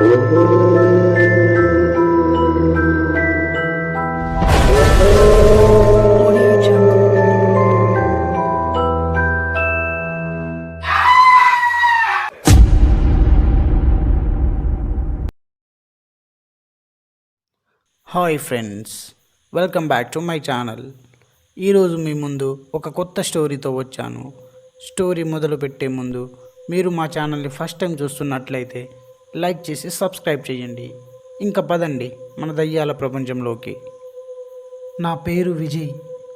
Hi friends welcome back to my channel. ఈరోజు మీ ముందు ఒక కొత్త స్టోరీతో వచ్చాను. స్టోరీ మొదలుపెట్టే ముందు మీరు మా ఛానల్ని ఫస్ట్ టైం చూస్తున్నట్లయితే లైక్ చేసి సబ్స్క్రైబ్ చేయండి. ఇంకా పదండి మన దయ్యాల ప్రపంచంలోకి. నా పేరు విజయ్.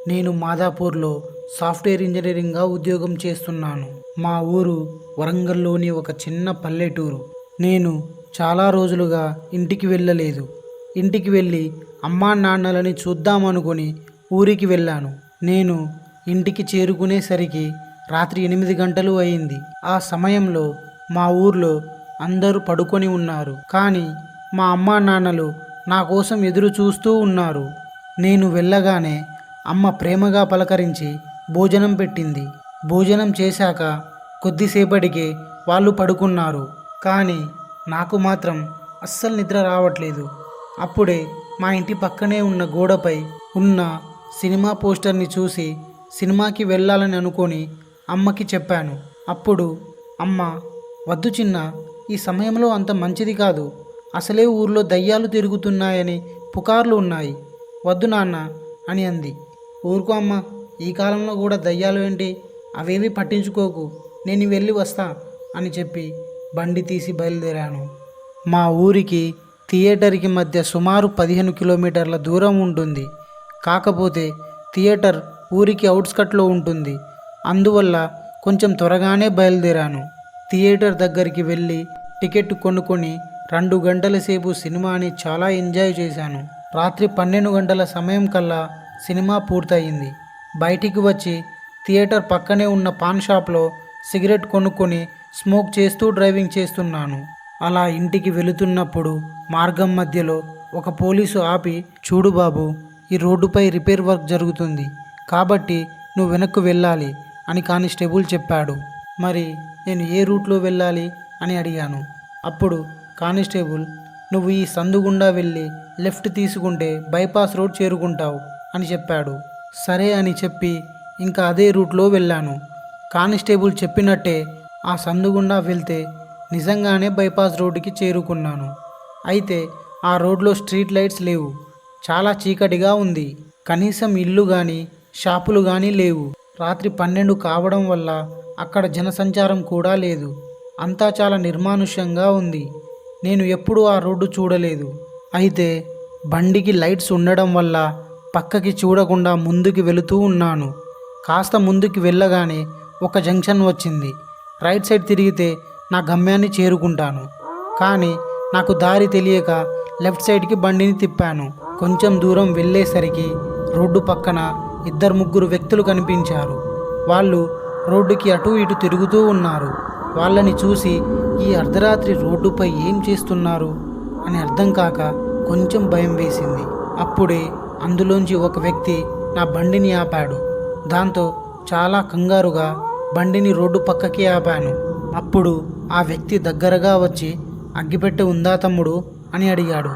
నేను మాదాపూర్లో సాఫ్ట్వేర్ ఇంజనీరింగ్గా ఉద్యోగం చేస్తున్నాను. మా ఊరు వరంగల్లోని ఒక చిన్న పల్లెటూరు. నేను చాలా రోజులుగా ఇంటికి వెళ్ళలేదు. ఇంటికి వెళ్ళి అమ్మా నాన్నలని చూద్దామనుకొని ఊరికి వెళ్ళాను. నేను ఇంటికి చేరుకునేసరికి రాత్రి ఎనిమిది గంటలు అయింది. ఆ సమయంలో మా ఊర్లో అందరూ పడుకొని ఉన్నారు. కానీ మా అమ్మా నాన్నలు నా కోసం ఎదురు చూస్తూ ఉన్నారు. నేను వెళ్ళగానే అమ్మ ప్రేమగా పలకరించి భోజనం పెట్టింది. భోజనం చేశాక కొద్దిసేపటికే వాళ్ళు పడుకున్నారు. కానీ నాకు మాత్రం అస్సలు నిద్ర రావట్లేదు. అప్పుడే మా ఇంటి పక్కనే ఉన్న గోడపై ఉన్న సినిమా పోస్టర్ని చూసి సినిమాకి వెళ్ళాలని అనుకొని అమ్మకి చెప్పాను. అప్పుడు అమ్మ వద్దు చిన్న ఈ సమయంలో అంత మంచిది కాదు. అసలే ఊర్లో దయ్యాలు తిరుగుతున్నాయని పుకార్లు ఉన్నాయి. వద్దు నాన్న అని అంది. ఊరుకో అమ్మ ఈ కాలంలో కూడా దయ్యాలు ఏంటి? అవేవి పట్టించుకోకు. నేను వెళ్ళి వస్తా అని చెప్పి బండి తీసి బయలుదేరాను. మా ఊరికి థియేటర్కి మధ్య సుమారు పదిహేను కిలోమీటర్ల దూరం ఉంటుంది. కాకపోతే థియేటర్ ఊరికి అవుట్స్కట్లో ఉంటుంది. అందువల్ల కొంచెం త్వరగానే బయలుదేరాను. థియేటర్ దగ్గరికి వెళ్ళి టికెట్ కొనుక్కొని రెండు గంటల సేపు సినిమాని చాలా ఎంజాయ్ చేశాను. రాత్రి పన్నెండు గంటల సమయం కల్లా సినిమా పూర్తయింది. బయటికి వచ్చి థియేటర్ పక్కనే ఉన్న పాన్ షాప్లో సిగరెట్ కొనుక్కొని స్మోక్ చేస్తూ డ్రైవింగ్ చేస్తున్నాను. అలా ఇంటికి వెళుతున్నప్పుడు మార్గం మధ్యలో ఒక పోలీసు ఆపి చూడు బాబు ఈ రోడ్డుపై రిపేర్ వర్క్ జరుగుతుంది. కాబట్టి నువ్వు వెనక్కు వెళ్ళాలి అని కానిస్టేబుల్ చెప్పాడు. మరి నేను ఏ రూట్లో వెళ్ళాలి అని అడిగాను. అప్పుడు కానిస్టేబుల్ నువ్వు ఈ సందు గుండా వెళ్ళి లెఫ్ట్ తీసుకుంటే బైపాస్ రోడ్ చేరుకుంటావు అని చెప్పాడు. సరే అని చెప్పి ఇంకా అదే రూట్లో వెళ్ళాను. కానిస్టేబుల్ చెప్పినట్టే ఆ సందు గుండా వెళ్తే నిజంగానే బైపాస్ రోడ్డుకి చేరుకున్నాను. అయితే ఆ రోడ్లో స్ట్రీట్ లైట్స్ లేవు. చాలా చీకటిగా ఉంది. కనీసం ఇల్లు కానీ షాపులు కానీ లేవు. రాత్రి పన్నెండు కావడం వల్ల అక్కడ జనసంచారం కూడా లేదు. అంతా చాలా నిర్మానుష్యంగా ఉంది. నేను ఎప్పుడూ ఆ రోడ్డు చూడలేదు. అయితే బండికి లైట్స్ ఉండడం వల్ల పక్కకి చూడకుండా ముందుకు వెళుతూ ఉన్నాను. కాస్త ముందుకు వెళ్ళగానే ఒక జంక్షన్ వచ్చింది. రైట్ సైడ్ తిరిగితే నా గమ్యాన్ని చేరుకుంటాను. కానీ నాకు దారి తెలియక లెఫ్ట్ సైడ్కి బండిని తిప్పాను. కొంచెం దూరం వెళ్ళేసరికి రోడ్డు పక్కన ఇద్దరు ముగ్గురు వ్యక్తులు కనిపించారు. వాళ్ళు రోడ్డుకి అటు ఇటు తిరుగుతూ ఉన్నారు. వాళ్ళని చూసి ఈ అర్ధరాత్రి రోడ్డుపై ఏం చేస్తున్నారు? అని అర్థం కాక కొంచెం భయం వేసింది. అప్పుడే అందులోంచి ఒక వ్యక్తి నా బండిని ఆపాడు. దాంతో చాలా కంగారుగా బండిని రోడ్డు పక్కకి ఆపాను. అప్పుడు ఆ వ్యక్తి దగ్గరగా వచ్చి అగ్గిపెట్టె ఉందా తమ్ముడు? అని అడిగాడు.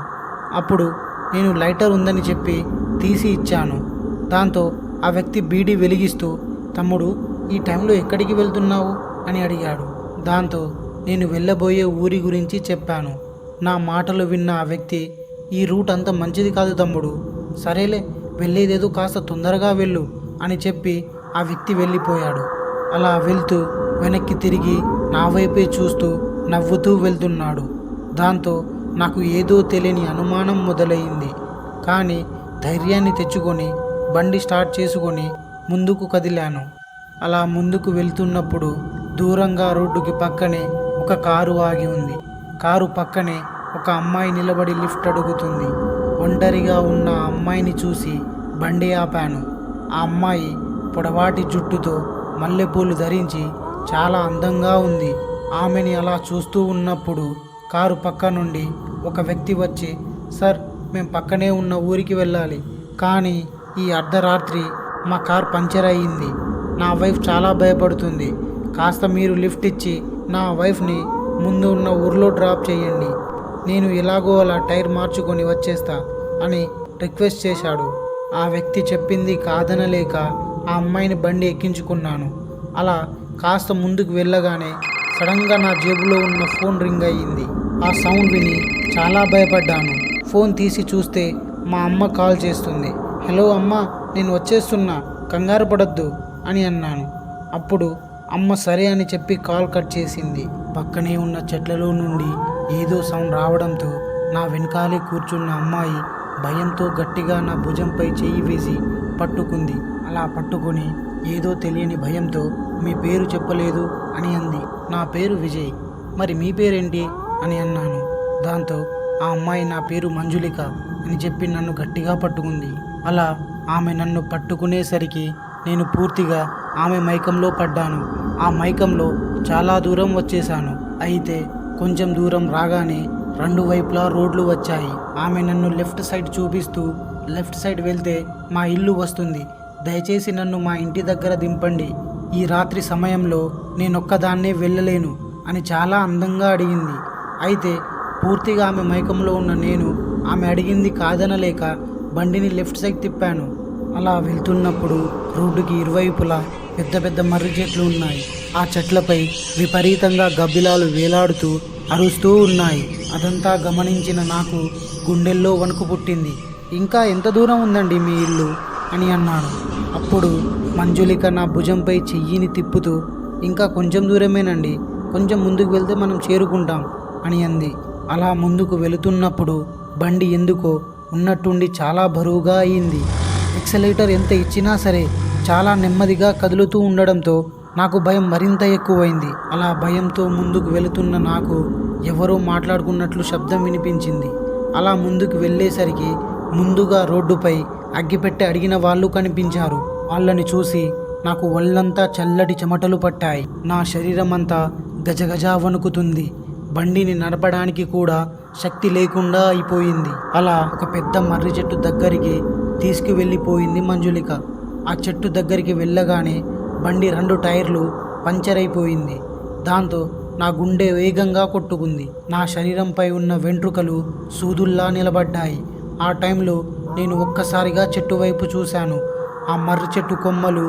అప్పుడు నేను లైటర్ ఉందని చెప్పి తీసి ఇచ్చాను. దాంతో ఆ వ్యక్తి బీడీ వెలిగిస్తూ తమ్ముడు ఈ టైంలో ఎక్కడికి వెళ్తున్నావు? అని అడిగాడు. దాంతో నేను వెళ్ళబోయే ఊరి గురించి చెప్పాను. నా మాటలు విన్న ఆ వ్యక్తి ఈ రూట్ అంత మంచిది కాదు తమ్ముడు. సరేలే వెళ్ళేదేదో కాస్త తొందరగా వెళ్ళు అని చెప్పి ఆ వ్యక్తి వెళ్ళిపోయాడు. అలా వెళ్తూ వెనక్కి తిరిగి నా వైపే చూస్తూ నవ్వుతూ వెళ్తున్నాడు. దాంతో నాకు ఏదో తెలియని అనుమానం మొదలయ్యింది కానీ ధైర్యాన్ని తెచ్చుకొని బండి స్టార్ట్ చేసుకొని ముందుకు కదిలాను. అలా ముందుకు వెళ్తున్నప్పుడు దూరంగా రోడ్డుకి పక్కనే ఒక కారు ఆగి ఉంది. కారు పక్కనే ఒక అమ్మాయి నిలబడి లిఫ్ట్ అడుగుతుంది. ఒంటరిగా ఉన్న అమ్మాయిని చూసి బండి ఆపాను. ఆ అమ్మాయి పొడవాటి జుట్టుతో మల్లెపూలు ధరించి చాలా అందంగా ఉంది. ఆమెని అలా చూస్తూ ఉన్నప్పుడు కారు పక్క నుండి ఒక వ్యక్తి వచ్చి సార్ మేము పక్కనే ఉన్న ఊరికి వెళ్ళాలి. కానీ ఈ అర్ధరాత్రి మా కార్ పంచర్ అయ్యింది. నా వైఫ్ చాలా భయపడుతుంది. కాస్త మీరు లిఫ్ట్ ఇచ్చి నా వైఫ్ని ముందు ఉన్న ఊర్లో డ్రాప్ చేయండి. నేను ఎలాగో అలా టైర్ మార్చుకొని వచ్చేస్తా అని రిక్వెస్ట్ చేశాడు. ఆ వ్యక్తి చెప్పింది కాదనలేక ఆ అమ్మాయిని బండి ఎక్కించుకున్నాను. అలా కాస్త ముందుకు వెళ్ళగానే సడన్గా నా జేబులో ఉన్న ఫోన్ రింగ్ అయ్యింది. ఆ సౌండ్ విని చాలా భయపడ్డాను. ఫోన్ తీసి చూస్తే మా అమ్మ కాల్ చేస్తుంది. హలో అమ్మ నేను వచ్చేస్తున్నా. కంగారు పడద్దు. అని అన్నాను. అప్పుడు అమ్మ సరే అని చెప్పి కాల్ కట్ చేసింది. పక్కనే ఉన్న చెట్లలో నుండి ఏదో సౌండ్ రావడంతో నా వెనకాలే కూర్చున్న అమ్మాయి భయంతో గట్టిగా నా భుజంపై చెయ్యి వేసి పట్టుకుంది. అలా పట్టుకొని ఏదో తెలియని భయంతో మీ పేరు చెప్పలేదు అని అంది. నా పేరు విజయ్. మరి మీ పేరేంటి అని అన్నాను. దాంతో ఆ అమ్మాయి నా పేరు మంజులిక అని చెప్పి నన్ను గట్టిగా పట్టుకుంది. అలా ఆమె నన్ను పట్టుకునేసరికి నేను పూర్తిగా ఆమె మైకంలో పడ్డాను. ఆ మైకంలో చాలా దూరం వచ్చేసాను అయితే కొంచెం దూరం రాగానే రెండు వైపులా రోడ్లు వచ్చాయి. ఆమె నన్ను లెఫ్ట్ సైడ్ చూపిస్తూ లెఫ్ట్ సైడ్ వెళ్తే మా ఇల్లు వస్తుంది. దయచేసి నన్ను మా ఇంటి దగ్గర దింపండి. ఈ రాత్రి సమయంలో నేనొక్కదాన్నే వెళ్ళలేను అని చాలా అందంగా అడిగింది. అయితే పూర్తిగా ఆమె మైకంలో ఉన్న నేను ఆమె అడిగింది కాదనలేక బండిని లెఫ్ట్ సైడ్ తిప్పాను. అలా వెళ్తున్నప్పుడు రోడ్డుకి ఇరువైపులా పెద్ద పెద్ద మర్రి చెట్లు ఉన్నాయి. ఆ చెట్లపై విపరీతంగా గబ్బిలాలు వేలాడుతూ అరుస్తూ ఉన్నాయి. అదంతా గమనించిన నాకు గుండెల్లో వణుకు పుట్టింది. ఇంకా ఎంత దూరం ఉందండి మీ ఇల్లు? అని అన్నాను. అప్పుడు మంజులిక నా భుజంపై చెయ్యిని తిప్పుతూ ఇంకా కొంచెం దూరమేనండి. కొంచెం ముందుకు వెళ్తే మనం చేరుకుంటాం. అని అంది. అలా ముందుకు వెళుతున్నప్పుడు బండి ఎందుకో ఉన్నట్టుండి చాలా బరువుగా అయింది. ఎక్సలేటర్ ఎంత ఇచ్చినా సరే చాలా నెమ్మదిగా కదులుతూ ఉండడంతో నాకు భయం మరింత ఎక్కువైంది. అలా భయంతో ముందుకు వెళుతున్న నాకు ఎవరో మాట్లాడుకున్నట్లు శబ్దం వినిపించింది. అలా ముందుకు వెళ్ళేసరికి ముందుగా రోడ్డుపై అగ్గిపెట్టి అడిగిన వాళ్ళు కనిపించారు. వాళ్ళని చూసి నాకు ఒళ్ళంతా చల్లటి చెమటలు పట్టాయి. నా శరీరం అంతా గజగజ వణుకుతుంది. బండిని నడపడానికి కూడా శక్తి లేకుండా అయిపోయింది. అలా ఒక పెద్ద మర్రి చెట్టు దగ్గరికి తీసుకువెళ్ళిపోయింది మంజులిక. ఆ చెట్టు దగ్గరికి వెళ్ళగానే బండి రెండు టైర్లు పంచర్ అయిపోయింది దాంతో నా గుండె వేగంగా కొట్టుకుంది. నా శరీరంపై ఉన్న వెంట్రుకలు సూదుల్లా నిలబడ్డాయి. ఆ టైంలో నేను ఒక్కసారిగా చెట్టు వైపు చూశాను. ఆ మర్రి చెట్టు కొమ్మలు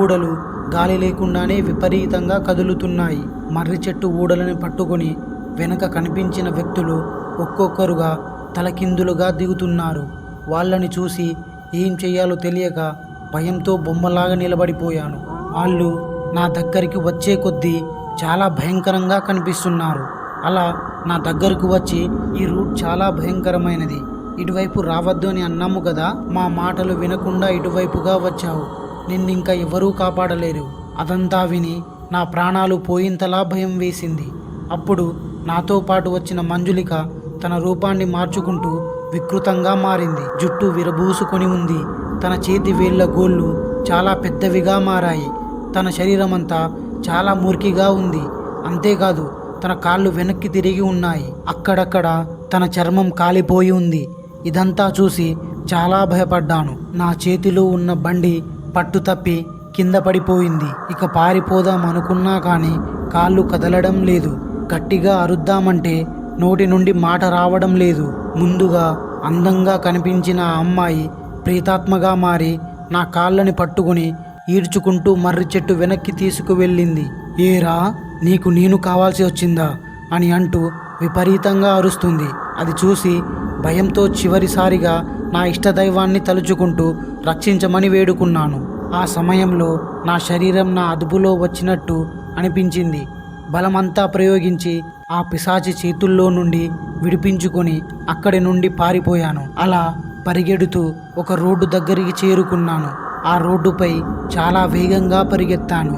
ఊడలు గాలి లేకుండానే విపరీతంగా కదులుతున్నాయి. మర్రి చెట్టు ఊడలను పట్టుకొని వెనక కనిపించిన వ్యక్తులు ఒక్కొక్కరుగా తలకిందులుగా దిగుతున్నారు. వాళ్ళని చూసి ఏం చేయాలో తెలియక భయంతో బొమ్మలాగా నిలబడిపోయాను. వాళ్ళు నా దగ్గరికి వచ్చే కొద్దీ చాలా భయంకరంగా కనిపిస్తున్నారు. అలా నా దగ్గరకు వచ్చి ఈ రూట్ చాలా భయంకరమైనది. ఇటువైపు రావద్దు అని అన్నాము కదా మా మాటలు వినకుండా ఇటువైపుగా వచ్చావు. నిన్నింకా ఎవరూ కాపాడలేరు. అదంతా విని నా ప్రాణాలు పోయింతలా భయం వేసింది. అప్పుడు నాతో పాటు వచ్చిన మంజులిక తన రూపాన్ని మార్చుకుంటూ వికృతంగా మారింది. జుట్టు విరబూసుకొని ఉంది. తన చేతి వేళ్ళ గోళ్ళు చాలా పెద్దవిగా మారాయి. తన శరీరం అంతా చాలా మురికిగా ఉంది. అంతేకాదు తన కాళ్ళు వెనక్కి తిరిగి ఉన్నాయి. అక్కడక్కడ తన చర్మం కాలిపోయి ఉంది. ఇదంతా చూసి చాలా భయపడ్డాను. నా చేతిలో ఉన్న బండి పట్టు తప్పి కింద పడిపోయింది. ఇక పారిపోదాం అనుకున్నా కానీ కాళ్ళు కదలడం లేదు. గట్టిగా అరుద్దామంటే నోటి నుండి మాట రావడం లేదు. ముందుగా అందంగా కనిపించిన ఆ అమ్మాయి ప్రీతాత్మగా మారి నా కాళ్ళని పట్టుకుని ఈడ్చుకుంటూ మర్రి చెట్టు వెనక్కి తీసుకువెళ్ళింది. ఏరా నీకు నేను కావాల్సి వచ్చిందా? అని అంటూ విపరీతంగా అరుస్తుంది. అది చూసి భయంతో చివరిసారిగా నా ఇష్టదైవాన్ని తలుచుకుంటూ రక్షించమని వేడుకున్నాను. ఆ సమయంలో నా శరీరం నా అదుపులో వచ్చినట్టు అనిపించింది. బలమంతా ప్రయోగించి ఆ పిశాచి చేతుల్లో నుండి విడిపించుకొని అక్కడి నుండి పారిపోయాను. అలా పరిగెడుతూ ఒక రోడ్డు దగ్గరికి చేరుకున్నాను. ఆ రోడ్డుపై చాలా వేగంగా పరిగెత్తాను.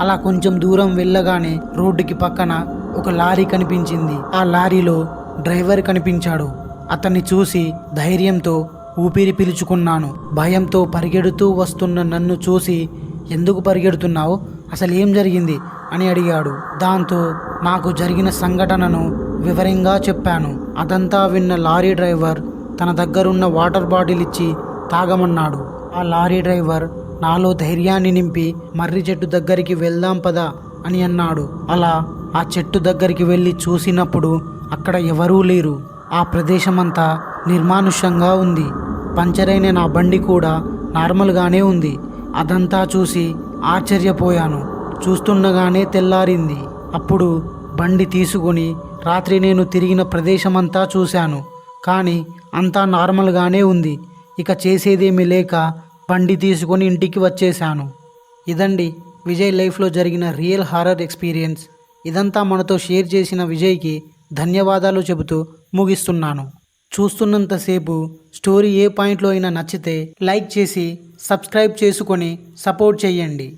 అలా కొంచెం దూరం వెళ్ళగానే రోడ్డుకి పక్కన ఒక లారీ కనిపించింది. ఆ లారీలో డ్రైవర్ కనిపించాడు. అతన్ని చూసి ధైర్యంతో ఊపిరి పీల్చుకున్నాను. భయంతో పరిగెడుతూ వస్తున్న నన్ను చూసి ఎందుకు పరిగెడుతున్నావు? అసలు ఏం జరిగింది? అని అడిగాడు. దాంతో నాకు జరిగిన సంఘటనను వివరంగా చెప్పాను. అదంతా విన్న లారీ డ్రైవర్ తన దగ్గరున్న వాటర్ బాటిల్ ఇచ్చి తాగమన్నాడు. ఆ లారీ డ్రైవర్ నాలో ధైర్యాన్ని నింపి మర్రి చెట్టు దగ్గరికి వెళ్దాం పదా అని అన్నాడు. అలా ఆ చెట్టు దగ్గరికి వెళ్ళి చూసినప్పుడు అక్కడ ఎవరూ లేరు. ఆ ప్రదేశమంతా నిర్మానుష్యంగా ఉంది. పంచరైన నా బండి కూడా నార్మల్గానే ఉంది. అదంతా చూసి ఆశ్చర్యపోయాను. చూస్తుండగానే తెల్లారింది. అప్పుడు బండి తీసుకొని రాత్రి నేను తిరిగిన ప్రదేశమంతా చూశాను. కానీ అంతా నార్మల్గానే ఉంది. ఇక చేసేదేమీ లేక బండి తీసుకొని ఇంటికి వచ్చేశాను. ఇదండి విజయ్ లైఫ్లో జరిగిన రియల్ హారర్ ఎక్స్పీరియన్స్. ఇదంతా మనతో షేర్ చేసిన విజయ్కి ధన్యవాదాలు చెబుతూ ముగిస్తున్నాను. చూస్తున్నంతసేపు స్టోరీ ఏ పాయింట్లో అయినా నచ్చితే లైక్ చేసి సబ్స్క్రైబ్ చేసుకొని సపోర్ట్ చేయండి.